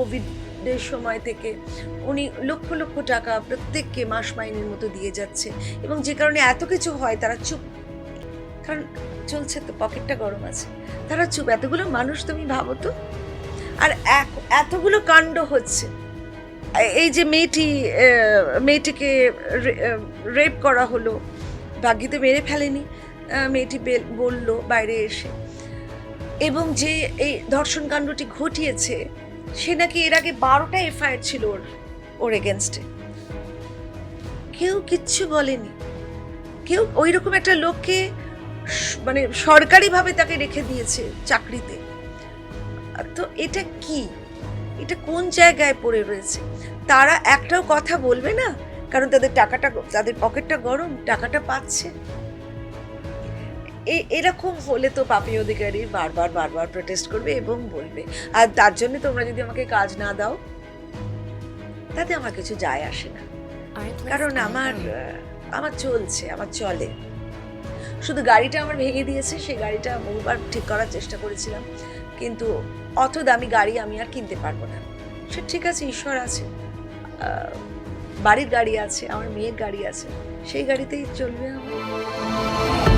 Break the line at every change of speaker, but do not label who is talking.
কোভিডের সময় থেকে উনি লক্ষ লক্ষ টাকা প্রত্যেককে মাস মাইনের মতো দিয়ে যাচ্ছে। এবং যে কারণে এত কিছু হয়, তারা চুপ। কারণ চলছে তো, পকেটটা গরম আছে। তারা চুপ। এতগুলো মানুষ তুমি ভাবো তো? আর এক- এতগুলো কাণ্ড হচ্ছে। এই যে মেয়েটি মেয়েটিকে রেপ করা হলো ভাগ্যিতে মেরে ফেলেনি মেয়েটি বেল- বলল বাইরে এসে। এবং যে এই ধর্ষণ কাণ্ডটি ঘটিয়েছে সে নাকি এর আগে বারোটা এফআইআর ছিল ওর ওর এগেনস্টে কেউ কিচ্ছু বলেনি। কেউ ওই রকম একটা লোককে মানে সরকারিভাবে তাকে রেখে দিয়েছে চাকরিতে। তো এটা কি? এটা কোন জায়গায় পড়ে রয়েছে? তারা একটাও কথা বলবে না? কারণ তাদের টাকাটা, তাদের পকেটটা গরম, টাকাটা পাচ্ছে। এরকম হলে তো পাপি অধিকারী বারবার বারবার প্রোটেস্ট করবে এবং বলবে। আর তার জন্য তোমরা যদি আমাকে কাজ না দাও তাতে আমার কিছু যায় আসে না। কারণ আমার আমার চলছে আমার চলে। শুধু গাড়িটা আমার ভেঙে দিয়েছে সেই গাড়িটা বহুবার ঠিক করার চেষ্টা করেছিলাম। কিন্তু অত দামি গাড়ি আমি আর কিনতে পারব না। সে ঠিক আছে ঈশ্বর আছে। বাড়ির গাড়ি আছে আমার মেয়ের গাড়ি আছে সেই গাড়িতেই চলবে আমার।